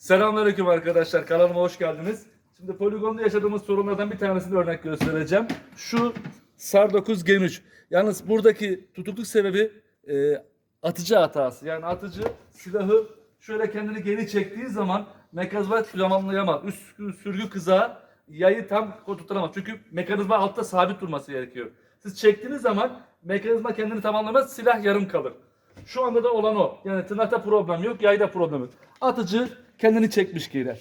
Selamünaleyküm arkadaşlar. Kanalıma hoş geldiniz. Şimdi poligonda yaşadığımız sorunlardan bir tanesini örnek göstereceğim. Şu SAR 9 Gen 3. Yalnız buradaki tutukluk sebebi e, atıcı hatası. Yani atıcı silahı şöyle kendini geri çektiği zaman mekanizma tamamlayamaz. Üst sürgü kızağı yayı tam tutturamaz. Çünkü mekanizma altta sabit durması gerekiyor. Siz çektiğiniz zaman mekanizma kendini tamamlamaz, silah yarım kalır. Şu anda da olan o. Yani tırnakta problem yok, yayda problem yok. Atıcı kendini çekmiş geri.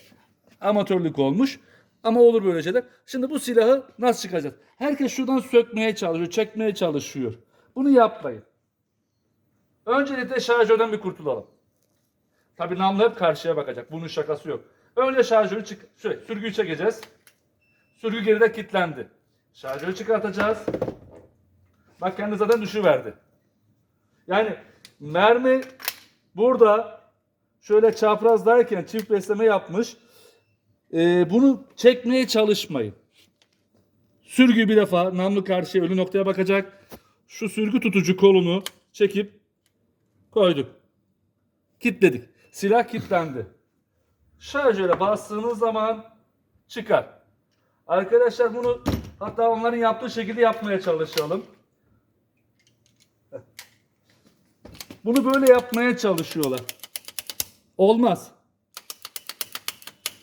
Amatörlük olmuş. Ama olur böyle şeyler. Şimdi bu silahı nasıl çıkacağız? Herkes şuradan sökmeye çalışıyor, çekmeye çalışıyor. Bunu yapmayın. Öncelikle şarjörden bir kurtulalım. Tabii namlu hep karşıya bakacak. Bunun şakası yok. Önce şarjörü çık şöyle sürgüyü çekeceğiz. Sürgü geride kilitlendi. Şarjörü çıkartacağız. Bak kendi zaten düşüverdi. Yani mermi burada şöyle çaprazdayken çift besleme yapmış. Ee, bunu çekmeye çalışmayın. Sürgü bir defa namlu karşıya ölü noktaya bakacak. Şu sürgü tutucu kolunu çekip koyduk. Kitledik. Silah kilitlendi. Şarjöre bastığınız zaman çıkar. Arkadaşlar bunu hatta onların yaptığı şekilde yapmaya çalışalım. Bunu böyle yapmaya çalışıyorlar. Olmaz.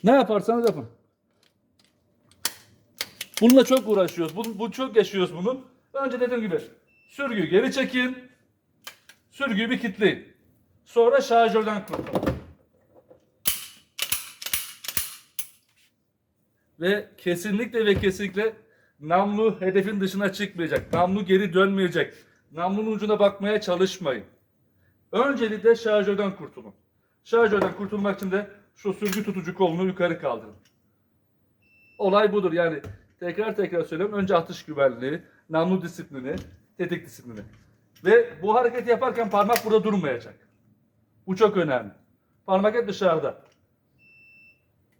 Ne yaparsanız yapın. Bununla çok uğraşıyoruz. Bu, bu çok yaşıyoruz bunun. Önce dediğim gibi sürgüyü geri çekin. Sürgüyü bir kilitleyin. Sonra şarjörden kurtulun. Ve kesinlikle ve kesinlikle namlu hedefin dışına çıkmayacak. Namlu geri dönmeyecek. Namlunun ucuna bakmaya çalışmayın. Öncelikle şarjörden kurtulun. Şarjörden kurtulmak için de şu sürgü tutucu kolunu yukarı kaldırın. Olay budur yani. Tekrar tekrar söylüyorum. Önce atış güvenliği, namlu disiplini, tetik disiplini. Ve bu hareketi yaparken parmak burada durmayacak. Bu çok önemli. Parmak hep dışarıda.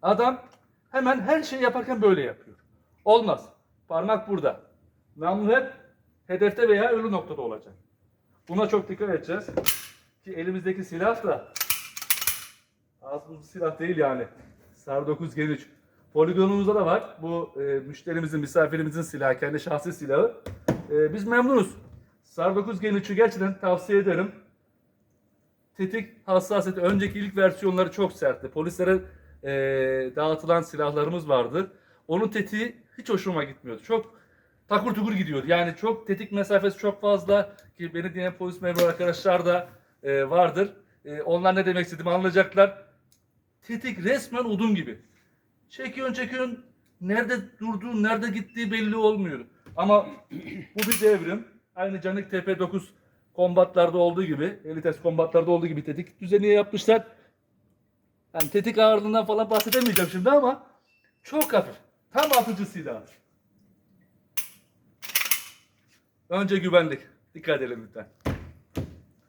Adam hemen her şeyi yaparken böyle yapıyor. Olmaz. Parmak burada. Namlu hep hedefte veya ölü noktada olacak. Buna çok dikkat edeceğiz. Ki elimizdeki silah da buz bir silah değil yani. SAR 9 Gen 3. Poligonumuzda da var. Bu e, müşterimizin, misafirimizin silahı, kendi şahsi silahı. E, biz memnunuz. SAR 9 Gen 3'ü gerçekten tavsiye ederim. Tetik hassasiyeti, önceki ilk versiyonları çok sertti. Polislere e, dağıtılan silahlarımız vardı. Onun tetiği hiç hoşuma gitmiyordu. Çok takur tukur gidiyor. Yani çok tetik mesafesi çok fazla ki beni dinleyen polis memuru arkadaşlar da e, vardır. E, onlar ne demek istediğimi anlayacaklar. Tetik resmen odun gibi. Çekiyorsun çekiyorsun. Nerede durduğu, nerede gittiği belli olmuyor. Ama bu bir devrim. Aynı Canik TP9 kombatlarda olduğu gibi, Elites kombatlarda olduğu gibi tetik düzeni yapmışlar. Yani tetik ağırlığından falan bahsedemeyeceğim şimdi ama çok hafif. Tam atıcı silah. Önce güvenlik. Dikkat edelim lütfen.